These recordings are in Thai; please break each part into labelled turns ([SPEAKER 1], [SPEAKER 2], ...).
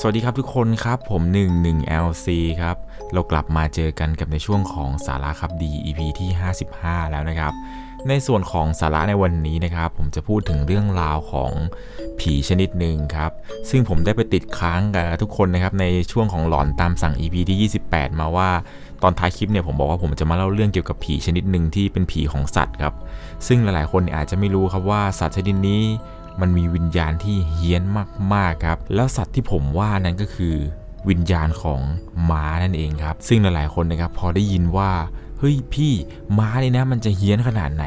[SPEAKER 1] สวัสดีครับทุกคนครับผม 11 LC ครับ เรากลับมาเจอกันกับในช่วงของสาระครับดี EP ที่ 55 แล้วนะครับ ในส่วนของสาระในวันนี้นะครับ ผมจะพูดถึงเรื่องราวของผีชนิดหนึ่งครับ ซึ่งผมได้ไปติดค้างกับทุกคนนะครับ ในช่วงของหลอนตามสั่ง EP ที่ 28 มาว่าตอนท้ายคลิปเนี่ยผมบอกว่าผมจะมาเล่าเรื่องเกี่ยวกับผีชนิดหนึ่งที่เป็นผีของสัตว์ครับ ซึ่งหลายๆ คนเนี่ยอาจจะไม่รู้ครับว่าสัตว์ชนิดนี้ มันมีวิญญาณที่เฮี้ยนมากๆครับ แล้วสัตว์ที่ผมว่านั้นก็คือ วิญญาณของม้านั่นเองครับ ซึ่งหลายๆคนนะครับพอได้ยินว่าเฮ้ยพี่ม้านี่นะมันจะเฮี้ยนขนาดไหน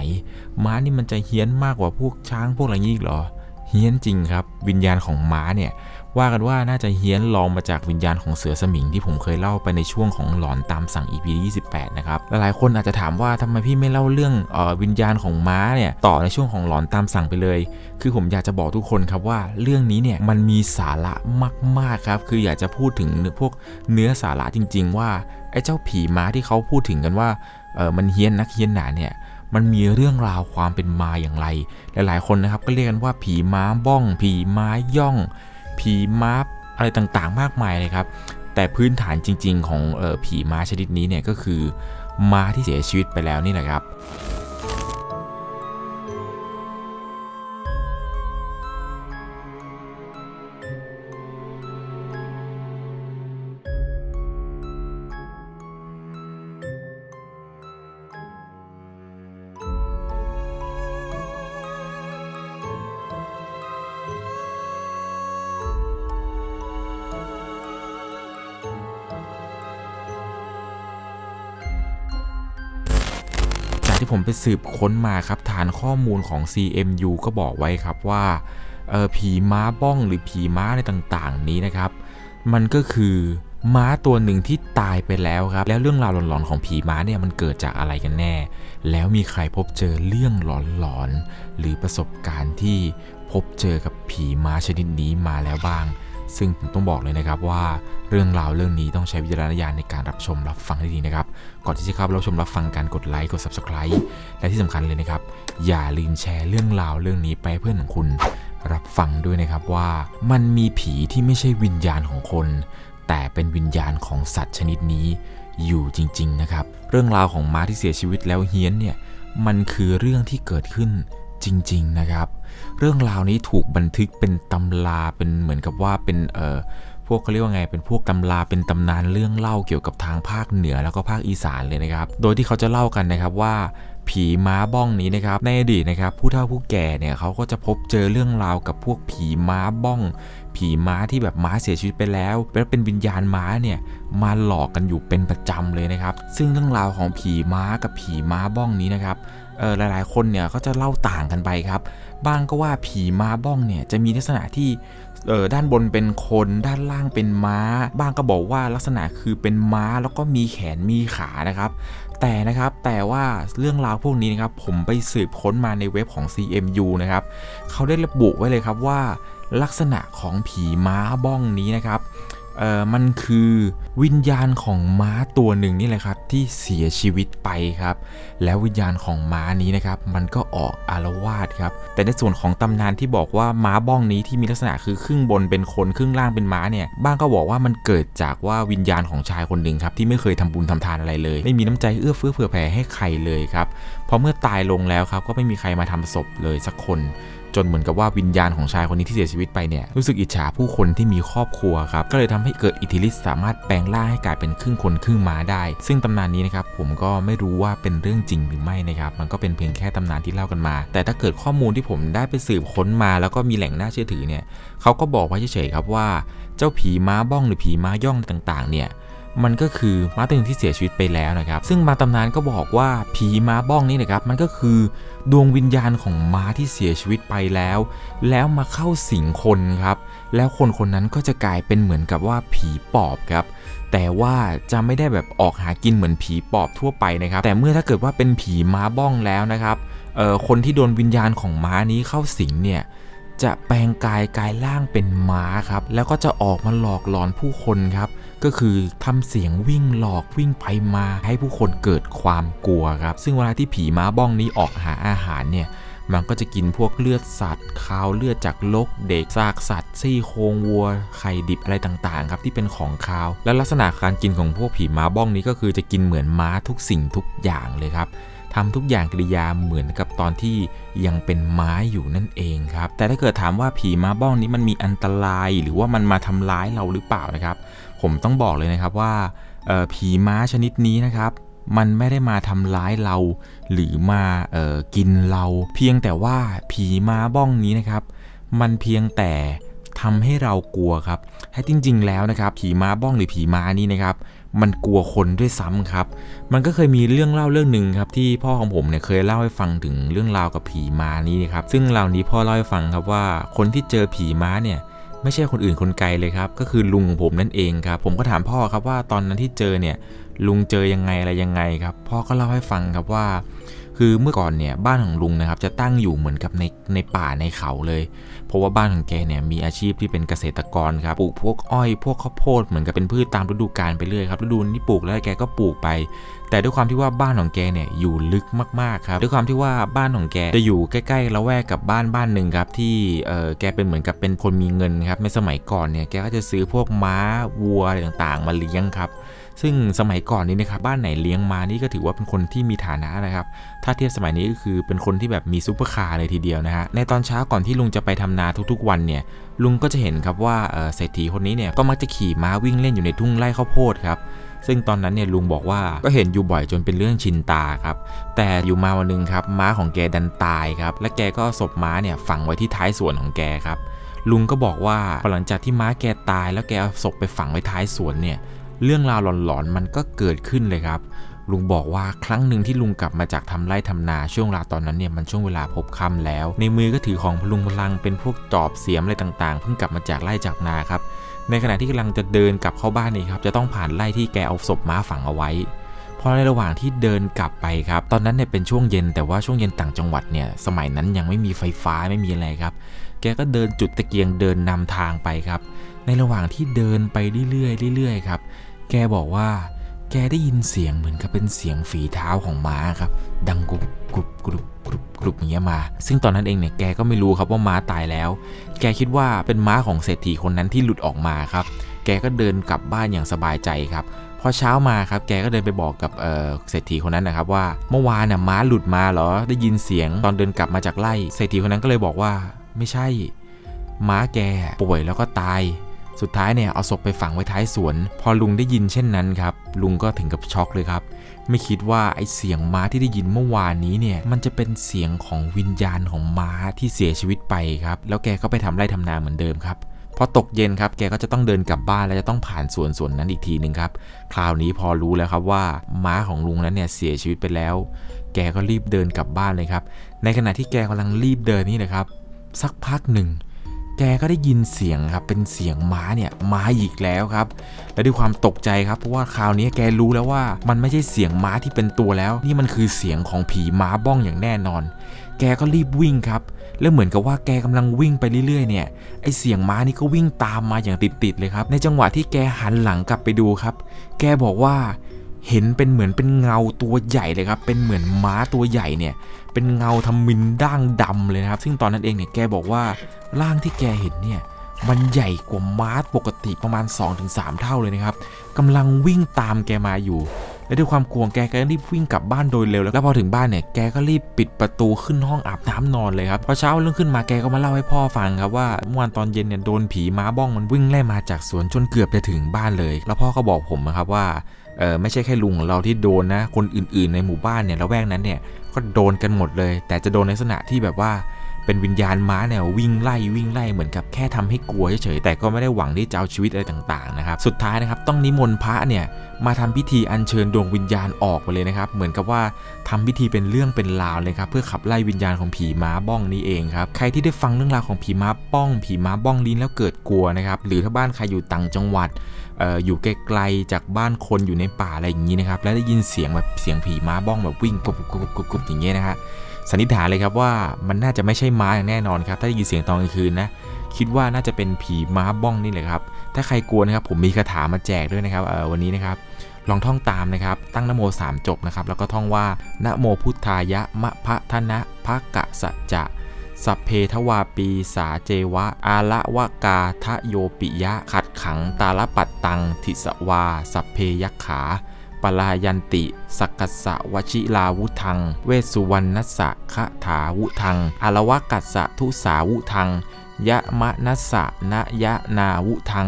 [SPEAKER 1] ม้านี่มันจะเฮี้ยนมากกว่าพวกช้างพวกอะไรนี้อีกเหรอเฮี้ยนจริงครับ วิญญาณของม้าเนี่ย ว่ากันว่าน่าจะเฮี้ยนลองมาจากวิญญาณของเสือสมิงที่ผมเคยเล่าไปในช่วงของหลอนตามสั่ง EP 28 นะครับ หลายๆคนอาจจะถามว่าทำไมพี่ไม่เล่าเรื่องออวิญญาณของม้าเนี่ยต่อในช่วงของหลอนตามสั่งไปเลย คือผมอยากจะบอกทุกคนครับว่าเรื่องนี้เนี่ยมันมีสาระมากๆครับ คืออยากจะพูดถึงพวกเนื้อสาระจริง ๆ ว่าไอ้เจ้าผีม้าที่เขาพูดถึงกันว่าเออมันเฮี้ยนนักเฮี้ยนหนาเนี่ยมันมีเรื่องราวความเป็นมาอย่างไร หลายๆ คนนะครับก็เรียกกันว่าผีม้าบ้อง ผีม้าย่อง ผีม้าอะไรต่างๆ มากมายเลยครับ แต่พื้นฐานจริง ๆ ของออผีม้าชนิดนี้เนี่ยก็คือม้าที่เสียชีวิตไปแล้วนี่แหละครับ ที่ผมไปสืบค้นมาครับฐานข้อมูลของ CMU ก็บอกไว้ครับว่าออผีม้าบ้องหรือผีม้าอะไรต่างๆ นี้นะครับ มันก็คือม้าตัวหนึ่งที่ตายไปแล้วครับ แล้วเรื่องราวหลอนๆของผีม้าเนี่ยมันเกิดจากอะไรกันแน่ แล้วมีใครพบเจอเรื่องหลอนๆหรือประสบการณ์ที่พบเจอกับผีม้าชนิดนี้มาแล้วบ้าง ซึ่งผมต้องบอกเลยนะครับว่าเรื่องราวเรื่องนี้ต้องใช้วิจารณญาณในการรับชมรับฟังให้ดีนะครับ ก่อนที่จะเข้ารับชมรับฟังการกดไลค์กด subscribe และที่สำคัญเลยนะครับ อย่าลืมแชร์เรื่องราวเรื่องนี้ไปเพื่อนของคุณ รับฟังด้วยนะครับว่ามันมีผีที่ไม่ใช่วิญญาณของคน แต่เป็นวิญญาณของสัตว์ชนิดนี้อยู่จริง ๆ นะครับ เรื่องราวของม้าที่เสียชีวิตแล้วเฮี้ยนเนี่ยมันคือเรื่องที่เกิดขึ้น จริง ๆนะครับ เรื่องราวนี้ถูกบันทึกเป็นตำราเป็นเหมือนกับว่าเป็นเอ่อพวกเขาเรียกว่าไงเป็นพวกตำราเป็นตำนานเรื่องเล่าเกี่ยวกับทางภาคเหนือแล้วก็ภาคอีสานเลยนะครับ โดยที่เขาจะเล่ากันนะครับว่าผีม้าบ้องนี้นะครับในอดีตนะครับผู้เฒ่าผู้แก่เนี่ยเขาก็จะพบเจอเรื่องราวกับพวกผีม้าบ้อง ผีม้าที่แบบม้าเสียชีวิตไปแล้วแล้วเป็นวิญญาณม้าเนี่ยมาหลอกกันอยู่เป็นประจำเลยนะครับ ซึ่งเรื่องราวของผีม้ากับผีม้าบ้องนี้นะครับ เออหลายๆ คนเนี่ยก็จะเล่าต่างกันไปครับบ้างก็ว่าผีม้าบ้องเนี่ยจะมีลักษณะที่เออด้านบนเป็นคนด้านล่างเป็นม้า บ้างก็บอกว่าลักษณะคือเป็นม้าแล้วก็มีแขนมีขานะครับแต่นะครับแต่ว่าเรื่องราวพวกนี้นะครับผมไปสืบค้นมาในเว็บของ CMU นะครับเขาได้ระบุไว้เลยครับว่า ลักษณะของผีม้าบ้องนี้นะครับ เอ่อมันคือวิญญาณของม้าตัวหนึ่งนี่แหละครับที่เสียชีวิตไปครับ แล้ววิญญาณของม้านี้นะครับ มันก็ออกอารวาสครับ แต่ในส่วนของตำนานที่บอกว่าม้าบ้องนี้ที่มีลักษณะคือครึ่งบนเป็นคนครึ่งล่างเป็นม้าเนี่ยบ้างก็บอกว่ามันเกิดจากว่าวิญญาณของชายคนหนึ่งครับที่ไม่เคยทำบุญทำทานอะไรเลย ไม่มีน้ำใจเอื้อเฟื้อเผื่อแผ่ให้ใครเลยครับพอเมื่อตายลงแล้วครับก็ไม่มีใครมาทำศพเลยสักคน จนเหมือนกับว่าวิญญาณของชายคนนี้ที่เสียชีวิตไปเนี่ยรู้สึกอิจฉาผู้คนที่มีครอบครัวครับก็เลยทำให้เกิดอิทธิฤทธิ์สามารถแปลงร่างให้กลายเป็นครึ่งคนครึ่งม้าได้ ซึ่งตำนานนี้นะครับผมก็ไม่รู้ว่าเป็นเรื่องจริงหรือไม่นะครับมันก็เป็นเพียงแค่ตำนานที่เล่ากันมา แต่ถ้าเกิดข้อมูลที่ผมได้ไปสืบค้นมา แล้วก็มีแหล่งน่าเชื่อถือเนี่ยเขาก็บอกไว้เฉยๆครับว่าเจ้าผีม้าบ้องหรือผีม้าย่องต่างๆเนี่ย มันก็คือม้าตัวหนึ่งที่เสียชีวิตไปแล้วนะครับ ซึ่งบาตำนานก็บอกว่าผีม้าบ้องนี่นะครับมันก็คือดวงวิญญาณของม้าที่เสียชีวิตไปแล้ว แล้วมาเข้าสิงคนครับ แล้วคนคนนั้นก็จะกลายเป็นเหมือนกับว่าผีปอบครับแต่ว่าจะไม่ได้แบบออกหากินเหมือนผีปอบทั่วไปนะครับ แต่เมื่อถ้าเกิดว่าเป็นผีม้าบ้องแล้วนะครับเอ่อคนที่โดนวิญญาณของม้านี้เข้าสิงเนี่ยจะแปลงกายกายร่างเป็นม้าครับ แล้วก็จะออกมาหลอกหลอนผู้คนครับ ก็คือทำเสียงวิ่งหลอกวิ่งไปมาให้ผู้คนเกิดความกลัวครับ ซึ่งเวลาที่ผีม้าบ้องนี้ออกหาอาหารเนี่ยมันก็จะกินพวกเลือดสัตว์คาวเลือดจากลกเด็กซากสัตว์ซี่โครงวัวไข่ดิบอะไรต่างๆ ครับที่เป็นของคาว และลักษณะการกินของพวกผีม้าบ้องนี้ก็คือจะกินเหมือนม้าทุกสิ่งทุกอย่างเลยครับทำทุกอย่างกริยาเหมือนกับตอนที่ยังเป็นม้อยู่นั่นเองครับ แต่ถ้าเกิดถามว่าผีม้าบ้องนี้มันมีอันตราย หรือว่ามันมาทำร้ายเราหรือเปล่านะครับ ผมต้องบอกเลยนะครับว่าผีม้าชนิดนี้นะครับ มันไม่ได้มาทำร้ายเรา หรือมาออกินเรา เพียงแต่ว่าผีม้าบ้องนี้นะครับ มันเพียงแต่ทำให้เรากลัวครับให้จริง ๆ แล้วนะครับ ผีม้าบ้องหรือผีม้านี้นะครับ มันกลัวคนด้วยซ้ำครับ มันก็เคยมีเรื่องเล่าเรื่องหนึ่งครับที่พ่อของผมเนี่ยเคยเล่าให้ฟังถึงเรื่องราวกับผีม้านี้นะครับ ซึ่งเหล่านี้พ่อเล่าให้ฟังครับว่าคนที่เจอผีม้าเนี่ย ไม่ใช่คนอื่นคนไกลเลยครับ ก็คือลุงของผมนั่นเองครับ ผมก็ถามพ่อครับว่าตอนนั้นที่เจอเนี่ย ลุงเจอยังไงอะไรยังไงครับ พ่อก็เล่าให้ฟังครับว่า คือเมื่อก่อนเนี่ยบ้านของลุงนะครับจะตั้งอยู่เหมือนกับในในป่าในเขาเลย เพราะว่าบ้านของแกเนี่ยมีอาชีพที่เป็นเกษตรกรครับปลูกพวกอ้อยพวกข้าวโพดเหมือนกับเป็นพืชตามฤดูกาลไปเรื่อยครับฤดูนี้ปลูกแล้วแกก็ปลูกไป แต่ด้วยความที่ว่าบ้านของแกเนี่ยอยู่ลึกมากๆครับด้วยความที่ว่าบ้านของแกจะอยู่ใกล้ๆละแวกกับบ้านบ้านหนึ่งครับที่เออแกเป็นเหมือนกับเป็นคนมีเงินครับในสมัยก่อนเนี่ยแกก็จะซื้อพวกม้าวัวอะไรต่างๆ มาเลี้ยงครับ ซึ่งสมัยก่อนนี้นะครับบ้านไหนเลี้ยงมานี่ก็ถือว่าเป็นคนที่มีฐานะนะครับ ถ้าเทียบสมัยนี้ก็คือเป็นคนที่แบบมีซุปเปอร์คาร์เลยทีเดียวนะฮะในตอนเช้าก่อนที่ลุงจะไปทำนาทุกๆวันเนี่ยลุงก็จะเห็นครับว่าเศรษฐีคนนี้เนี่ยก็มักจะขี่ม้าวิ่งเล่นอยู่ในทุ่งไร่ข้าวโพดครับซึ่งตอนนั้นเนี่ยลุงบอกว่าก็เห็นอยู่บ่อยจนเป็นเรื่องชินตาครับ แต่อยู่มาวันหนึงครับม้าของแกดันตายครับ และแกก็ศพม้าเนี่ยฝังไว้ที่ท้ายสวนของแกครับ ลุงก็บอกว่าหลังจากที่ม้าแกตายแล้วแกเอาศพไปฝังไว้ท้ายสวนเนี่ย เรื่องราวหลอนๆมันก็เกิดขึ้นเลยครับ ลุงบอกว่าครั้งหนึ่งที่ลุงกลับมาจากทำไร่ทำนาช่วงเวลาตอนนั้นเนี่ยมันช่วงเวลาพบค่ำแล้ว ในมือก็ถือของพลุงพลังเป็นพวกจอบเสียมอะไรต่างๆ เพิ่งกลับมาจากไร่จากนาครับ ในขณะที่กำลังจะเดินกลับเข้าบ้านนี่ครับจะต้องผ่านไร่ที่แกเอาศพม้าฝังเอาไว้พอในระหว่างที่เดินกลับไปครับ ตอนนั้นเนี่ยเป็นช่วงเย็นแต่ว่าช่วงเย็นต่างจังหวัดเนี่ยสมัยนั้นยังไม่มีไฟฟ้าไม่มีอะไรครับ แกก็เดินจุดตะเกียงเดินนำทางไปครับ ในระหว่างที่เดินไปเรื่อยๆเรื่อยๆครับ แกบอกว่า แกได้ยินเสียงเหมือนกับเป็นเสียงฝีเท้าของม้าครับ ดังกรุบกรุบกรุบกรุบกรุบอย่างเงี้ยมา ซึ่งตอนนั้นเองเนี่ยแกก็ไม่รู้ครับว่าม้าตายแล้ว แกคิดว่าเป็นม้าของเศรษฐีคนนั้นที่หลุดออกมาครับ แกก็เดินกลับบ้านอย่างสบายใจครับพอเช้ามาครับ แกก็เดินไปบอกกับเอ่อเศรษฐีคนนั้นนะครับว่าเมื่อวานน่ะม้าหลุดมาเหรอ ได้ยินเสียงตอนเดินกลับมาจากไร่ เศรษฐีคนนั้นก็เลยบอกว่า ไม่ใช่ ม้าแกป่วยแล้วก็ตาย สุดท้ายเนี่ยเอาศพไปฝังไว้ท้ายสวน พอลุงได้ยินเช่นนั้นครับ ลุงก็ถึงกับช็อกเลยครับ ไม่คิดว่าไอเสียงม้าที่ได้ยินเมื่อวานนี้เนี่ย มันจะเป็นเสียงของวิญญาณของม้าที่เสียชีวิตไปครับ แล้วแกก็ไปทำไร่ทำนาเหมือนเดิมครับพอตกเย็นครับ แกก็จะต้องเดินกลับบ้าน แล้วจะต้องผ่านสวนสวนนั้นอีกทีหนึ่งครับ คราวนี้พอรู้แล้วครับว่าม้าของลุงนั้นเนี่ยเสียชีวิตไปแล้ว แกก็รีบเดินกลับบ้านเลยครับ ในขณะที่แกกำลังรีบเดินนี่นะครับ สักพักหนึ่ง แกก็ได้ยินเสียงครับเป็นเสียงม้าเนี่ยมาอีกแล้วครับ และด้วยความตกใจครับเพราะว่าคราวนี้แกรู้แล้วว่ามันไม่ใช่เสียงม้าที่เป็นตัวแล้ว นี่มันคือเสียงของผีม้าบ้องอย่างแน่นอน แกก็รีบวิ่งครับแล้วเหมือนกับว่าแกกำลังวิ่งไปเรื่อยๆเนี่ยไอเสียงม้านี่ก็วิ่งตามมาอย่างติดๆเลยครับ ในจังหวะที่แกหันหลังกลับไปดูครับ แกบอกว่าเห็นเป็นเหมือนเป็นเงาตัวใหญ่เลยครับ เป็นเหมือนม้าตัวใหญ่เนี่ย เป็นเงาทำมินด่างดำเลยนะครับ ซึ่งตอนนั้นเองเนี่ยแกบอกว่าร่างที่แกเห็นเนี่ยมันใหญ่กว่าม้าปกติประมาณ 2-3 เท่าเลยนะครับกำลังวิ่งตามแกมาอยู่ และด้วยความกลัวแกก็รีบวิ่งกลับบ้านโดยเร็ว แล้วพอถึงบ้านเนี่ยแกก็รีบปิดประตูขึ้นห้องอาบน้ำนอนเลยครับพอเช้าเรื่องขึ้นมาแกก็มาเล่าให้พ่อฟังครับว่าเมื่อวานตอนเย็นเนี่ยโดนผีม้าบ้องมันวิ่งไล่มาจากสวนจนเกือบจะถึงบ้านเลย แล้วพ่อก็บอกผมนะครับว่าเออไม่ใช่แค่ลุงของเราที่โดนนะ คนอื่นๆในหมู่บ้านเนี่ยละแวกนั้นเนี่ย ก็โดนกันหมดเลย แต่จะโดนในลักษณะที่แบบว่าเป็นวิญญาณม้าเนี่ยวิ่งไล่วิ่งไล่เหมือนกับแค่ทำให้กลัวเฉยๆแต่ก็ไม่ได้หวังที่จะเอาชีวิตอะไรต่างๆนะครับสุดท้ายนะครับต้องนิมนต์พระเนี่ยมาทำพิธีอัญเชิญดวงวิญญาณออกไปเลยนะครับ เหมือนกับว่าทำพิธีเป็นเรื่องเป็นราวเลยครับเพื่อขับไล่วิญญาณของผีม้าบ้องนี้เองครับใครที่ได้ฟังเรื่องราวของผีม้าบ้อง ผีม้าบ้องลิ้นแล้วเกิดกลัวนะครับหรือถ้าบ้านใครอยู่ต่างจังหวัด อ่ออยู่ไกลๆจากบ้านคนอยู่ในป่าอะไรอย่างนี้นะครับ แล้วได้ยินเสียงแบบเสียงผีม้าบ้องแบบวิ่งกรุบกรุบกรุบกรุบอย่างเงี้ยนะฮะสันนิษฐานเลยครับว่ามันน่าจะไม่ใช่ม้าอย่างแน่นอนครับ ถ้าได้ยินเสียงตอนกลางคืนนะคิดว่าน่าจะเป็นผีม้าบ้องนี่แหละครับ ถ้าใครกลัวนะครับผมมีคาถามาแจกด้วยนะครับเออวันนี้นะครับลองท่องตามนะครับ ตั้งนโม3จบนะครับ แล้วก็ท่องว่า นโมพุทธายะมะพะทนะภะกะสัจจะ สัพเพทวาปีสาเจวะ อาละวะกาทะโยปิยะ ขัดขังตาลปัตตัง ทิสวา สัพเพยักขา ปลายันติ สักกัสสะวชิลาวุทัง เวสุวรรณสะคะถาวุทัง อารวะกัสสะทุสาวุทัง ยะมะนัสสะนะยะนาวุทัง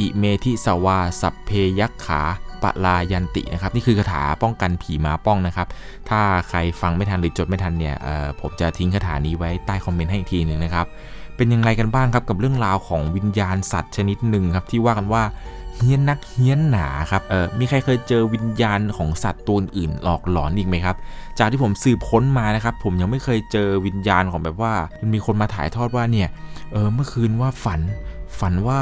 [SPEAKER 1] อิเมทิสวา สัพเพยักขา ปลายันตินะครับนี่คือคาถาป้องกันผีมาป้องนะครับ ถ้าใครฟังไม่ทันหรือจดไม่ทันเนี่ยผมจะทิ้งคาถานี้ไว้ใต้คอมเมนต์ให้อีกทีหนึ่งนะครับ เป็นยังไงกันบ้างครับกับเรื่องราวของวิญญาณสัตว์ชนิดหนึ่งครับที่ว่ากันว่าเฮี้ยนนักเฮี้ยนหนาครับ เออมีใครเคยเจอวิญญาณของสัตว์ตัวอื่นหลอกหลอนอีกไหมครับ จากที่ผมสืบค้นมานะครับ ผมยังไม่เคยเจอวิญญาณของแบบว่า มีคนมาถ่ายทอดว่าเนี่ย เออ เมื่อคืนว่าฝัน ฝันว่า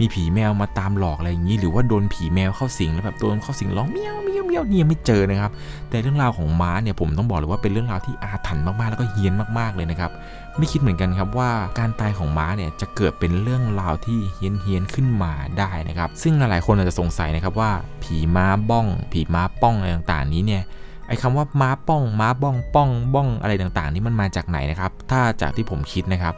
[SPEAKER 1] มีผีแมวมาตามหลอกอะไรอย่างนี้ หรือว่าโดนผีแมวเข้าสิงแล้วแบบโดนเข้าสิงร้องเมียวเมียวเมียวเนี่ยไม่เจอนะครับ แต่เรื่องราวของม้าเนี่ยผมต้องบอกเลยว่าเป็นเรื่องราวที่อาถรรพ์มากๆแล้วก็เฮี้ยนมากๆเลยนะครับไม่คิดเหมือนกันครับว่าการตายของม้าเนี่ยจะเกิดเป็นเรื่องราวที่เฮี้ยนเฮียนขึ้นมาได้นะครับ ซึ่งหลายๆคนอาจจะสงสัยนะครับว่าผีม้าบ้อง ผีม้าป้องอะไรต่างๆ นี้เนี่ยไอ้คำว่าม้าป้อง ม้าบ้องป้องบ้องอะไรต่างๆ นี่มันมาจากไหนนะครับ ถ้าจากที่ผมคิดนะครับ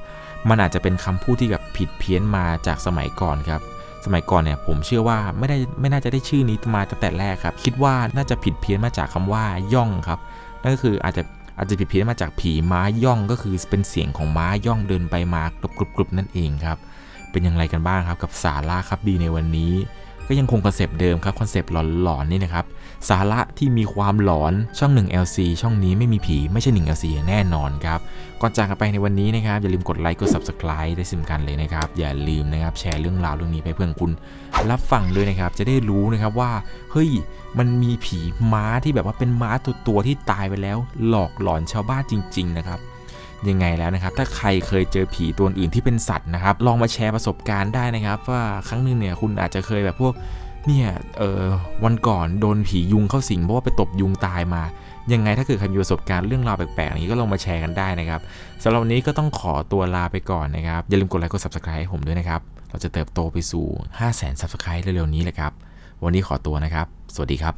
[SPEAKER 1] มันอาจจะเป็นคำพูดที่แบบผิดเพี้ยนมาจากสมัยก่อนครับ สมัยก่อนเนี่ยผมเชื่อว่าไม่ได้ไม่น่าจะได้ชื่อนี้มาตั้งแต่แรกครับ คิดว่าน่าจะผิดเพี้ยนมาจากคำว่าย่องครับ นั่นก็คืออาจจะอาจจะผิดเพี้ยนมาจากผีม้าย่องก็คือเป็นเสียงของม้าย่องเดินไปมากรุบกรุบกรุบนั่นเองครับ เป็นอย่างไรกันบ้างครับกับสาระครับดีในวันนี้ ก็ยังคงคอนเซปต์เดิมครับคอนเซปต์หลอนๆนี่นะครับสาระที่มีความหลอนช่อง 1 LC ช่องนี้ไม่มีผีไม่ใช่1 LC อย่างแน่นอนครับก่อนจากกันไปในวันนี้นะครับอย่าลืมกดไลค์กด Subscribe ได้สำคัญเลยนะครับอย่าลืมนะครับแชร์เรื่องราวเรื่องนี้ไปเพื่อนคุณรับฟังด้วยนะครับจะได้รู้นะครับว่าเฮ้ยมันมีผีม้าที่แบบว่าเป็นม้าตัวตัวที่ตายไปแล้ว หลอกหลอนชาวบ้านจริง ๆ นะครับ ยังไงแล้วนะครับ ถ้าใครเคยเจอผีตัวอื่นที่เป็นสัตว์นะครับ ลองมาแชร์ประสบการณ์ได้นะครับ ว่าครั้งหนึ่งเนี่ยคุณอาจจะเคยแบบพวกเนี่ยเออวันก่อนโดนผียุงเข้าสิงเพราะว่าไปตบยุงตายมา ยังไงถ้าเกิดใครมีประสบการณ์เรื่องราวแปลกๆอย่างนี้ก็ลองมาแชร์กันได้นะครับสำหรับวันนี้ก็ต้องขอตัวลาไปก่อนนะครับ อย่าลืมกดไลค์กด subscribe ให้ผมด้วยนะครับ เราจะเติบโตไปสู่ 5 0 0 0 0 0 subscribe เร็วๆนี้แหละครับ วันนี้ขอตัวนะครับ สวัสดีครับ